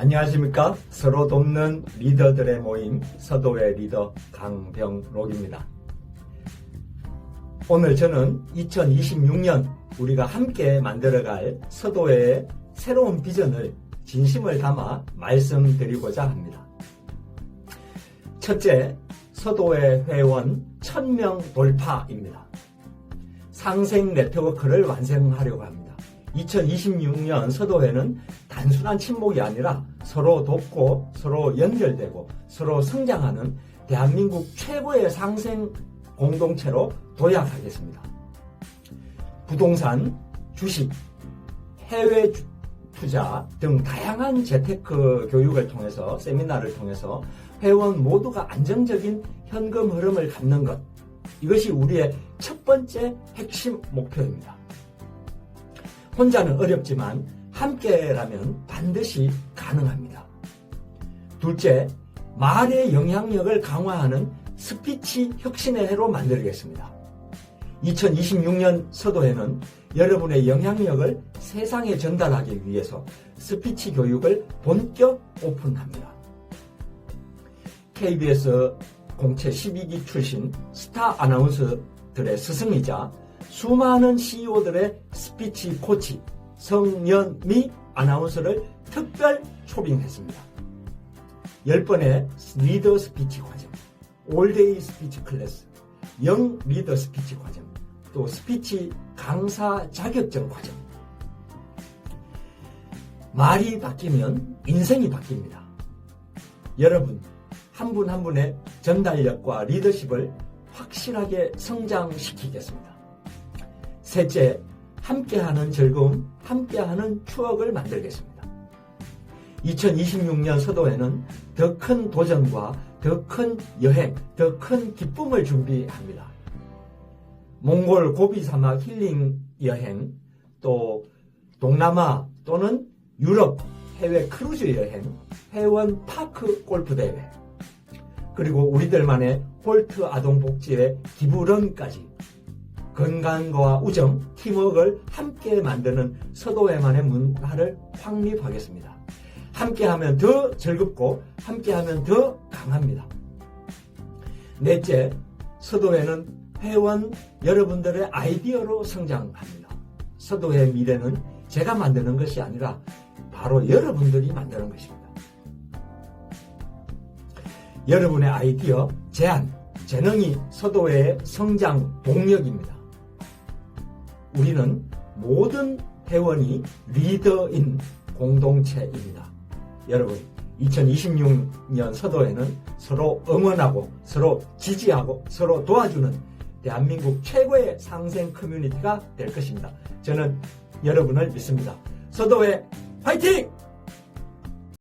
안녕하십니까. 서로 돕는 리더들의 모임 서도의 리더 강병록입니다. 오늘 저는 2026년 우리가 함께 만들어갈 서도의 새로운 비전을 진심을 담아 말씀드리고자 합니다. 첫째, 서도의 회원 1000명 돌파입니다. 상생 네트워크를 완성하려고 합니다. 2026년 서도회는 단순한 친목이 아니라 서로 돕고 서로 연결되고 서로 성장하는 대한민국 최고의 상생 공동체로 도약하겠습니다. 부동산, 주식, 해외 주- 투자 등 다양한 재테크 교육을 통해서 세미나를 통해서 회원 모두가 안정적인 현금 흐름을 갖는 것 이것이 우리의 첫 번째 핵심 목표입니다. 혼자는 어렵지만 함께라면 반드시 가능합니다. 둘째, 말의 영향력을 강화하는 스피치 혁신의 해로 만들겠습니다. 2026년 서도에는 여러분의 영향력을 세상에 전달하기 위해서 스피치 교육을 본격 오픈합니다. KBS 공채 12기 출신 스타 아나운서들의 스승이자 수많은 CEO들의 스피치 코치 성연미 아나운서를 특별 초빙했습니다. 10번의 리더 스피치 과정, 올데이 스피치 클래스, 영 리더 스피치 과정, 또 스피치 강사 자격증 과정. 말이 바뀌면 인생이 바뀝니다. 여러분, 한 분한 분의 전달력과 리더십을 확실하게 성장시키겠습니다. 셋째, 함께하는 즐거움, 함께하는 추억을 만들겠습니다. 2026년 서도에는 더 큰 도전과 더 큰 여행, 더 큰 기쁨을 준비합니다. 몽골 고비 사막 힐링 여행, 또 동남아 또는 유럽 해외 크루즈 여행, 회원 파크 골프 대회, 그리고 우리들만의 홀트 아동복지의 기부런까지 건강과 우정, 팀워크를 함께 만드는 서도회만의 문화를 확립하겠습니다. 함께하면 더 즐겁고 함께하면 더 강합니다. 넷째, 서도회는 회원 여러분들의 아이디어로 성장합니다. 서도회 미래는 제가 만드는 것이 아니라 바로 여러분들이 만드는 것입니다. 여러분의 아이디어, 제안, 재능이 서도회의 성장 동력입니다. 우리는 모든 회원이 리더인 공동체입니다. 여러분, 2026년 서도에는 서로 응원하고 서로 지지하고 서로 도와주는 대한민국 최고의 상생 커뮤니티가 될 것입니다. 저는 여러분을 믿습니다. 서도회 화이팅!